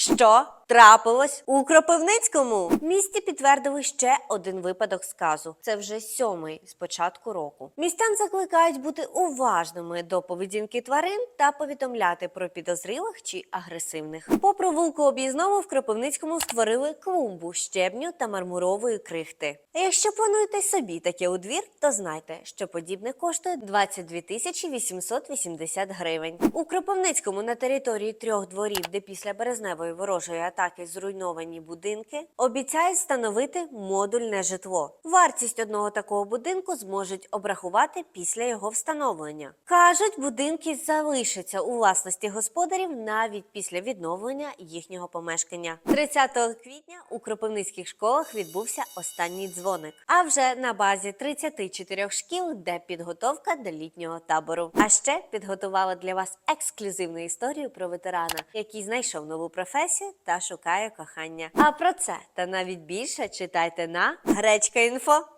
Що трапилось у Кропивницькому? Місті підтвердили ще один випадок сказу. Це вже сьомий з початку року. Містян закликають бути уважними до поведінки тварин та повідомляти про підозрілих чи агресивних. По провулку об'їзному в Кропивницькому створили клумбу щебню та мармурової крихти. Якщо плануєте собі таке у двір, то знайте, що подібне коштує 22 тисячі 880 гривень. У Кропивницькому на території трьох дворів, де після березневої ворожої атаки зруйновані будинки, обіцяють встановити модульне житло. Вартість одного такого будинку зможуть обрахувати після його встановлення. Кажуть, будинки залишаться у власності господарів навіть після відновлення їхнього помешкання. 30 квітня у кропивницьких школах відбувся останній дзвоник. А вже на базі 34 шкіл, де підготовка до літнього табору. А ще підготувала для вас ексклюзивну історію про ветерана, який знайшов нову професію та шукає кохання. А про це та навіть більше читайте на Гречка Інфо.